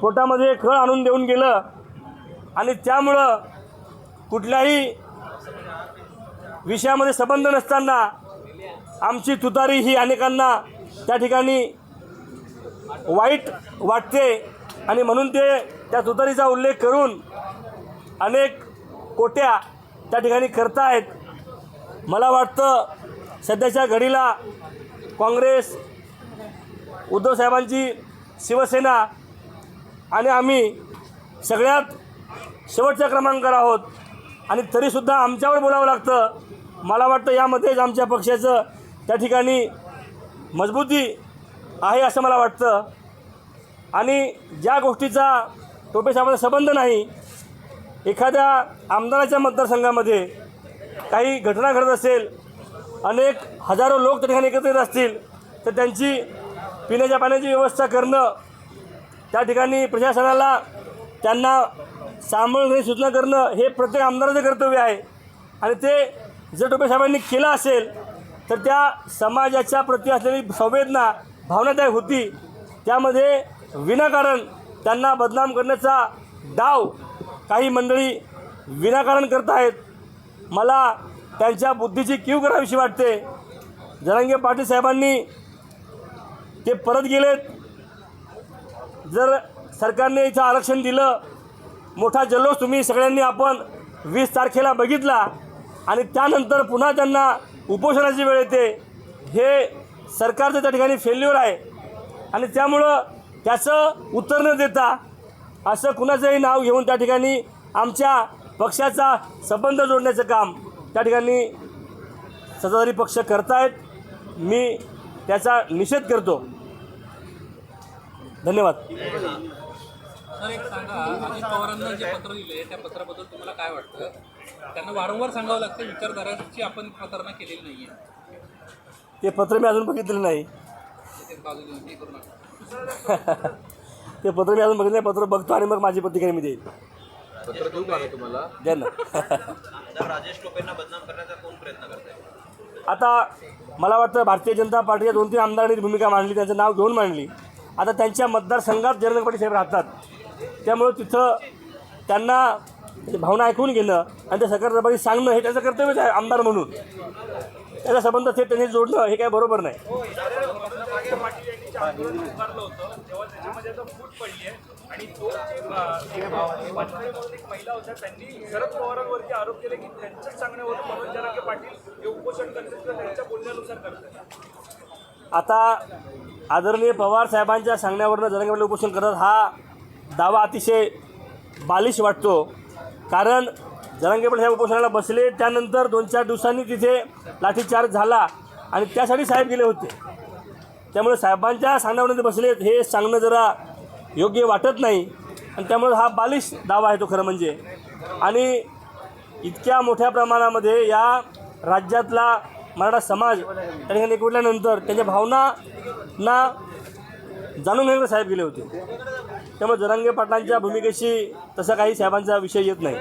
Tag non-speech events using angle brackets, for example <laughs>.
पोटामध्ये कळ आणून देऊन गेलं. आणि त्यामुळं कुठल्याही विषयामध्ये संबंध नसताना आमची तुतारी ही अनेकांना त्या ठिकाणी वाईट वाटते. आणि म्हणून ते त्या तुतारीचा उल्लेख करून अनेक कोट्या त्या ठिकाणी करतायत. मला वाटतं सध्याच्या घडीला काँग्रेस उद्धवसाहेबांची शिवसेना आणि आम्ही सगळ्यात शेवटच्या क्रमांकावर आहोत. आणि तरीसुद्धा आमच्यावर बोलावं लागतं. मला वाटतं यामध्येच आमच्या पक्षाचं त्या ठिकाणी मजबूती आहे असं मला वाटतं. आणि ज्या गोष्टीचा टोपेसाहेबांचा संबंध नाही एखाद्या आमदाराच्या मतदारसंघामध्ये काही घटना घडत असेल अनेक हजारो लोक त्या ठिकाणी एकत्रित असतील तर त्यांची पिण्याच्या पाण्याची व्यवस्था करणं त्या ठिकाणी प्रशासनाला त्यांना सांभाळून घेण्याची सूचना करणं हे प्रत्येक आमदाराचं कर्तव्य आहे. आणि ते जर टोपे साहेबांनी केलं असेल तर त्या समाजाच्या प्रती असलेली संवेदना भावनादायक होती. त्यामध्ये विनाकारण त्यांना बदनाम करण्याचा डाव काही मंडळी विनाकारण करत आहेत. मला त्यांच्या बुद्धीची कीव करावीशी वाटते. जरांगे पाटील साहेबांनी ते परत गेलेत. जर सरकारने इथं आरक्षण दिलं मोठा जल्लोष तुम्ही सगळ्यांनी आपण वीस तारखेला बघितला आणि त्यानंतर पुन्हा त्यांना उपोषणाची वेळ येते हे सरकारचं त्या ठिकाणी फेल्युअर आहे. आणि त्यामुळं त्याचं उत्तर न देता असं कुणाचंही नाव घेऊन त्या ठिकाणी आमच्या पक्षाचा संबंध जोडण्याचं काम त्या ठिकाणी सत्ताधारी पक्ष करतायत. मी त्याचा निषेध करतो. धन्यवाद. सर एक सांगा. अजित पवारांना जे पत्र दिले त्या पत्राबद्दल तुम्हाला काय वाटतं? त्यांना वारंवार सांगावं लागतं विचारधाराची आपण प्रतारणा केलेली नाही आहे ते पत्र मी अजून बघितलेलं नाही. ते <laughs> हे पत्र मी अजून बघितलं नाही पत्र बघतो आणि मग माझी प्रतिक्रिया मी देईल पत्र देऊ का मी तुम्हाला. द्या ना. राजेश टोपेंना बदनाम करण्याचा कोण प्रयत्न करताय? आता मला वाटतं भारतीय जनता पार्टीच्या दोन तीन आमदारांनी भूमिका मांडली त्यांचं नाव घेऊन मांडली. आता त्यांच्या मतदारसंघात जयंत पाटील साहेब राहतात. त्यामुळं तिथं त्यांना म्हणजे भावना ऐकून घेणं आणि त्या सरकारदरबारी सांगणं हे त्याचं कर्तव्यच आहे आमदार म्हणून. त्याचा संबंध थेट त्यांनी जोडणं हे काय बरोबर नाही. आता आदरणीय पवार साहेबांच्या सांगण्यावरनं जरंगे उपोषण करत हा दावा अतिशय बालिश वाटतो. कारण जरांगे साहेब उपोषणाला बसले त्यानंतर दोन चार दिवसांनी तिथे लाठीचार्ज झाला आणि त्यासाठी साहेब गेले होते. त्यामुळे साहेबांच्या सांगण्यावरून ते बसलेत हे सांगणं जरा योग्य वाटत नाही. आणि त्यामुळे हा बालिश दावा आहे तो खरं म्हणजे. आणि इतक्या मोठ्या प्रमाणामध्ये या राज्यातला मराठा समाज त्या ठिकाणी एकवटल्यानंतर त्यांच्या भावना ना जाणून घेण्याकडे साहेब गेले होते. त्यामुळे जरांगे पाटलांच्या भूमिकेशी तसा काही साहेबांचा विषय येत नाही.